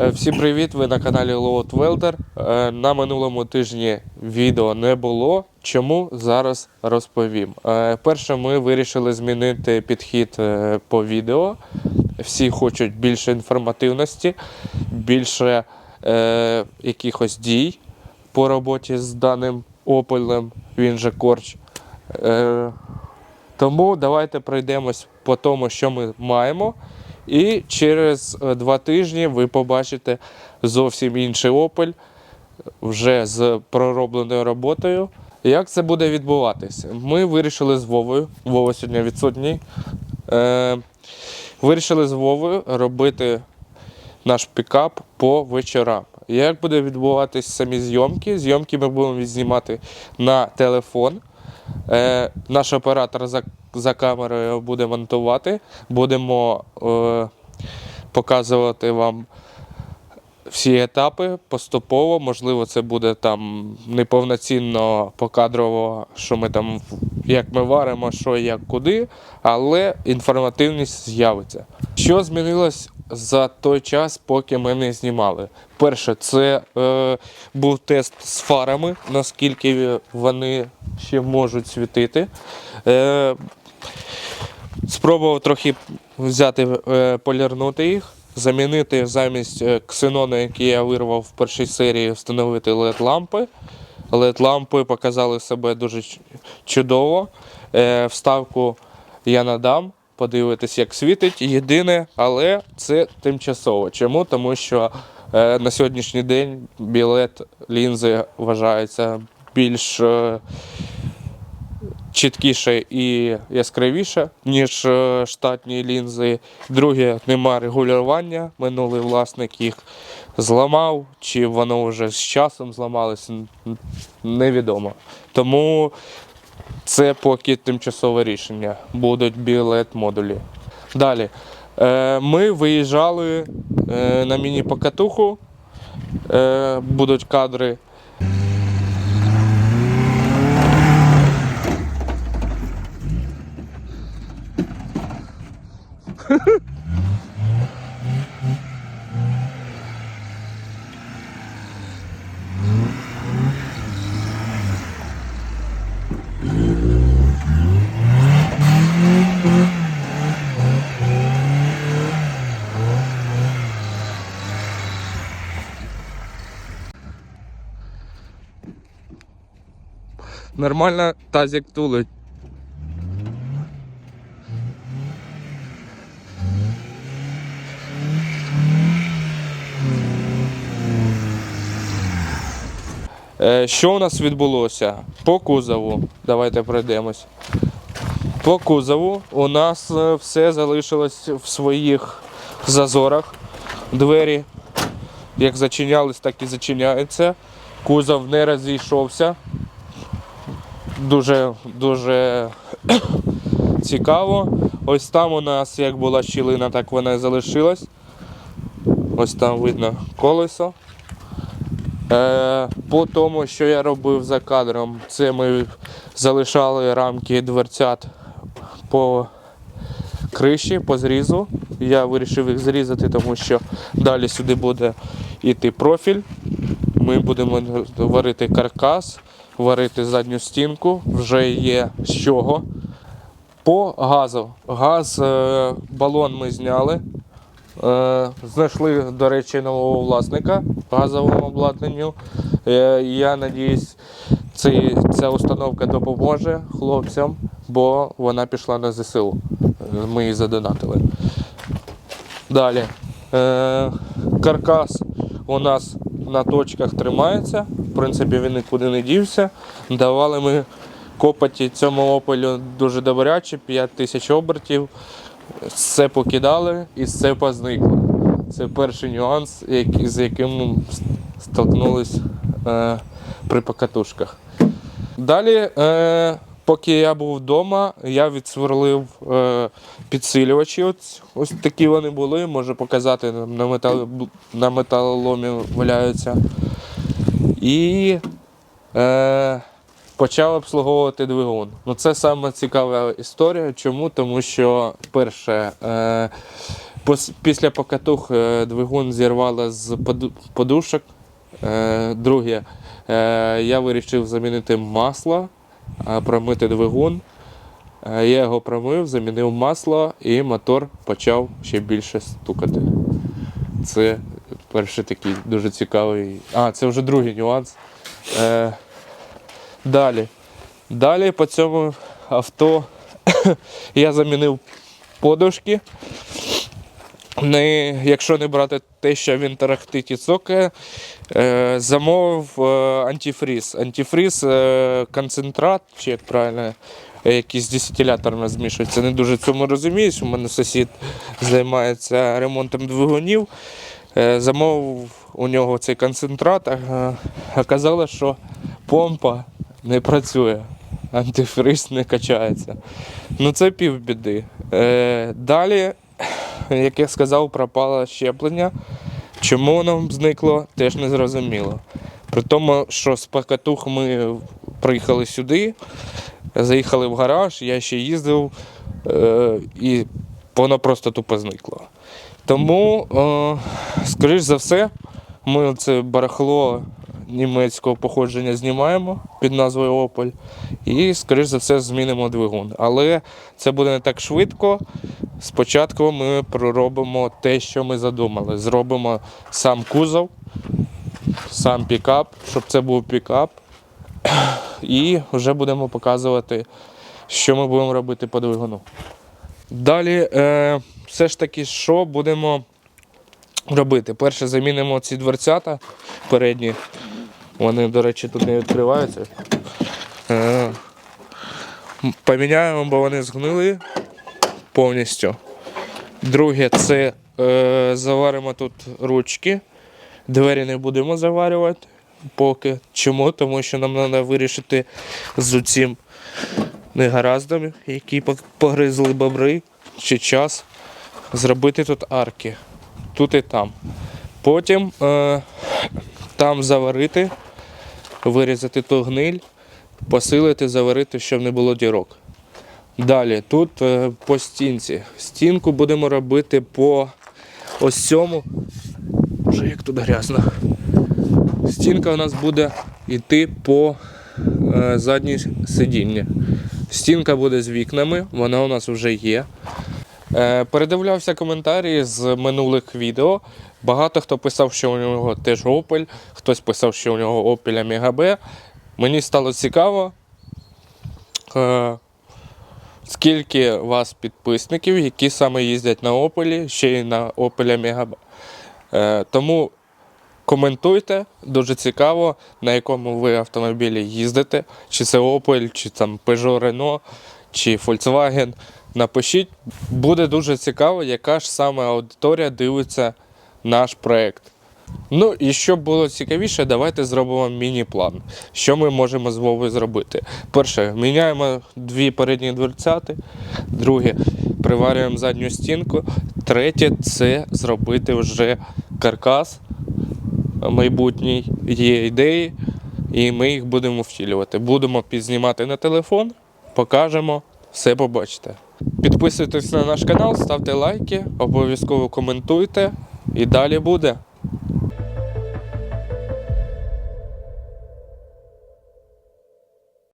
Е, Всім привіт! Ви на каналі Load Welder. Е, На минулому тижні відео не було. Чому зараз розповім? Е, Перше, ми вирішили змінити підхід по відео. Всі хочуть більше інформативності, більше е, якихось дій по роботі з даним опелем, він же корч. Е, тому давайте пройдемось по тому, що ми маємо. І через е, два тижні ви побачите зовсім інший Opel вже з проробленою роботою. Як це буде відбуватися? Ми вирішили з Вовою. Вова сьогодні відсутній. Е, вирішили з Вовою робити наш пікап по вечорам. Як буде відбуватись самі зйомки? Зйомки ми будемо знімати на телефон. Е, наш оператор за, за камерою буде монтувати. Будемо е, показувати вам всі етапи поступово. Можливо, це буде там неповноцінно покадрово, що ми там, як ми варимо, що як куди, але інформативність з'явиться. Що змінилось за той час, поки ми не знімали? Перше, це е, був тест з фарами, наскільки вони ще можуть світити. Е, Спробував трохи взяти, е, полірнути їх, замінити замість е, ксенону, який я вирвав в першій серії, встановити LED-лампи. LED-лампи показали себе дуже чудово. Е, Вставку я надам, подивитись, як світить. Єдине, але це тимчасово. Чому? Тому що е, на сьогоднішній день білет лінзи вважається більш. е, чіткіше і яскравіше, ніж е, штатні лінзи. Друге, нема регулювання. Минулий власник їх зламав, чи воно вже з часом зламалося, невідомо. Тому це поки тимчасове рішення. Будуть білет модулі. Далі. Е, Ми виїжджали е, на міні-покатуху. Е, Будуть кадри Нормально тазик тулить. Е, Що у нас відбулося? По кузову. Давайте пройдемось. По кузову у нас е, все залишилось в своїх зазорах. Двері як зачинялись, так і зачиняються. Кузов не розійшовся. Дуже дуже цікаво. Ось там у нас як була щілина, так вона і залишилась. Ось там видно колесо. Е, по тому, що я робив за кадром, це ми залишали рамки дверцят по криші, по зрізу. Я вирішив їх зрізати, тому що далі сюди буде йти профіль. Ми будемо варити каркас, варити задню стінку, вже є з чого. По газу. Газ, е, балон ми зняли. Е, знайшли, до речі, нового власника газовому обладнанню. Е, я надіюсь, ця установка допоможе хлопцям, бо вона пішла на ЗСУ. Ми її задонатили. Далі. Каркас у нас на точках тримається. В принципі, він нікуди не дівся. Давали ми копоті цьому опелю дуже добряче, 5 тисяч обертів. Все покидали і все позникло. Це перший нюанс, з яким ми столкнулись е, при покатушках. Далі, е, поки я був вдома, я відсверлив е, підсилювачі. Ось, ось такі вони були, можу показати на, метал, на металоломі валяються. І е, почав обслуговувати двигун. Ну, це саме цікава історія. Чому? Тому що, перше, е, Після покатух е, двигун зірвало з подушок. Е, Друге, е, я вирішив замінити масло, промити двигун. Е, Я його промив, замінив масло і мотор почав ще більше стукати. Це перший такий дуже цікавий. А, це вже другий нюанс. Е, далі. Далі по цьому авто я замінив подушки. Не, якщо не брати те, що він тарахтить і цокає, е, замовив е, антифріз. Антифріз е, концентрат, чи як правильно, якийсь десятилятор змішується. Не дуже цьому розуміюсь. У мене сусід займається ремонтом двигунів. Замовив у нього цей концентрат, а оказалось, що помпа не працює, антифриз не качається. Ну це півбіди. Далі, як я сказав, пропало щеплення. Чому воно зникло, теж не зрозуміло. При тому, що з Покатух ми приїхали сюди, заїхали в гараж, я ще їздив, е, і воно просто тупо зникло. Тому, е, скоріш за все, ми це барахло німецького походження знімаємо під назвою Opel. І, скоріш за все, змінимо двигун. Але це буде не так швидко. Спочатку ми проробимо те, що ми задумали. Зробимо сам кузов, сам пікап, щоб це був пікап. І вже будемо показувати, що ми будемо робити по двигуну. Далі, е, все ж таки, що будемо робити? Перше, замінимо ці дверцята передні. Вони, до речі, тут не відкриваються. Е, поміняємо, бо вони згнили повністю. Друге, це е, заваримо тут ручки. Двері не будемо заварювати поки. Чому? Тому що нам треба вирішити з цим негараздом, які погризли бобри, чи час зробити тут арки. Тут і там. Потім е, там заварити, вирізати ту гниль, посилити, заварити, щоб не було дірок. Далі, тут е, по стінці. Стінку будемо робити по ось цьому. Вже як тут грязно. Стінка у нас буде йти по е, задній сидіння. Стінка буде з вікнами, вона у нас вже є. Е, передивлявся коментарі з минулих відео. Багато хто писав, що у нього теж Opel, хтось писав, що у нього Opel Amiga B. Мені стало цікаво, е, скільки у вас підписників, які саме їздять на Opel, ще й на Opel Amiga B. Е, тому коментуйте, дуже цікаво, на якому ви автомобілі їздите, чи це Opel, чи там Peugeot Renault, чи Volkswagen. Напишіть, буде дуже цікаво, яка ж саме аудиторія дивиться наш проект. Ну і щоб було цікавіше, давайте зробимо міні-план. Що ми можемо з Вовою зробити? Перше, міняємо дві передні дверцяти. Друге, приварюємо задню стінку. Третє це зробити вже каркас майбутній. Є ідеї, і ми їх будемо втілювати. Будемо підзнімати на телефон, покажемо, все побачите. Підписуйтесь на наш канал, ставте лайки, обов'язково коментуйте і далі буде.